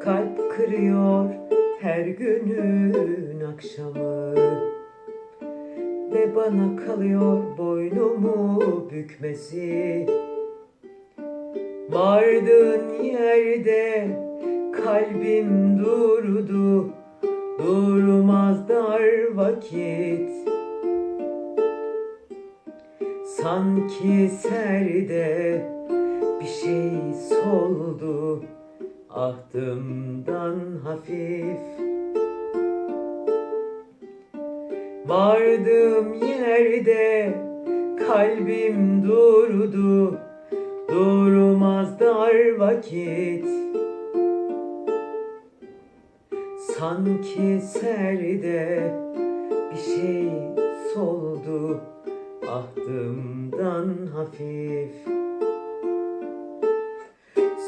Kalp kırıyor her günün akşamı. Ve bana kalıyor boynumu bükmesi. Vardığın yerde kalbim durdu. Durmaz dar vakit. Sanki serde bir şey soldu Ahdımdan hafif. Vardığım yerde kalbim durdu. Durmaz dar vakit. Sanki serde bir şey soldu. Ahdımdan hafif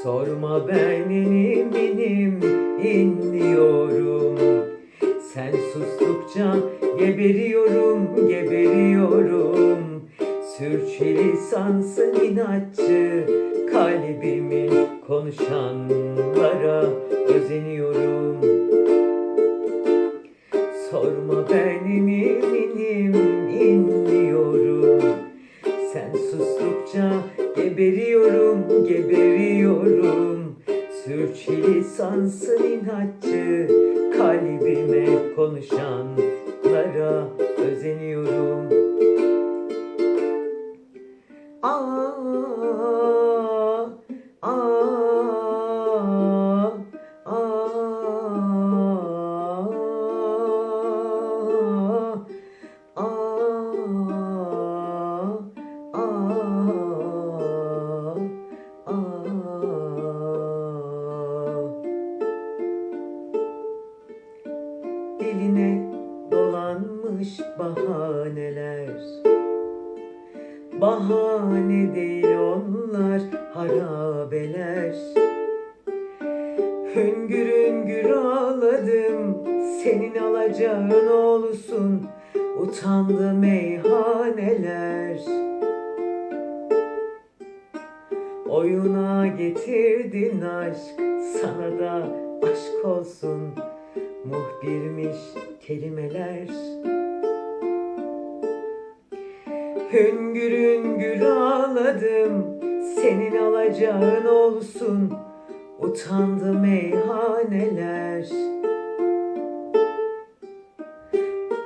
Sorma ben inim inim inliyorum. Sen sustukça geberiyorum geberiyorum. Sürçülisansın inatçı kalbimin konuşanlara özeniyorum Sürçülisansın inatçı kalbime konuşanlara özeniyorum. Aa, dolanmış bahaneler. Bahane değil onlar harabeler. Hüngür hüngür ağladım Senin alacağın olsun Utandı meyhaneler. Oyuna getirdin aşk Sana da aşk olsun. Muhbirmiş kelimeler Hüngür hüngür ağladım Senin alacağın olsun. Utandı meyhaneler.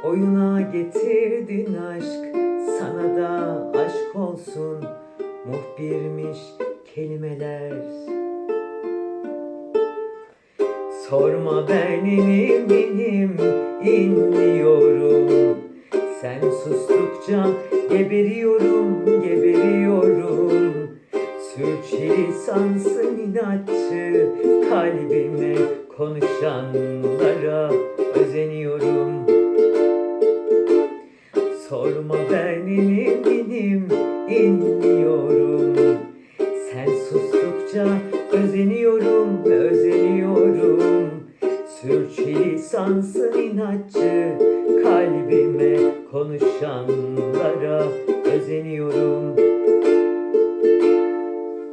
Oyuna getirdin aşk Sana da aşk olsun. Muhbirmiş kelimeler. Sorma ben inim inim inliyorum. Sen sustukça geberiyorum geberiyorum. Sürçülisansın inatçı kalbime konuşanlara özeniyorum. Sorma ben inim inim inliyorum Sen sustukça özeniyorum özeniyorum. Sürçülisansın inatçı kalbime konuşan Seni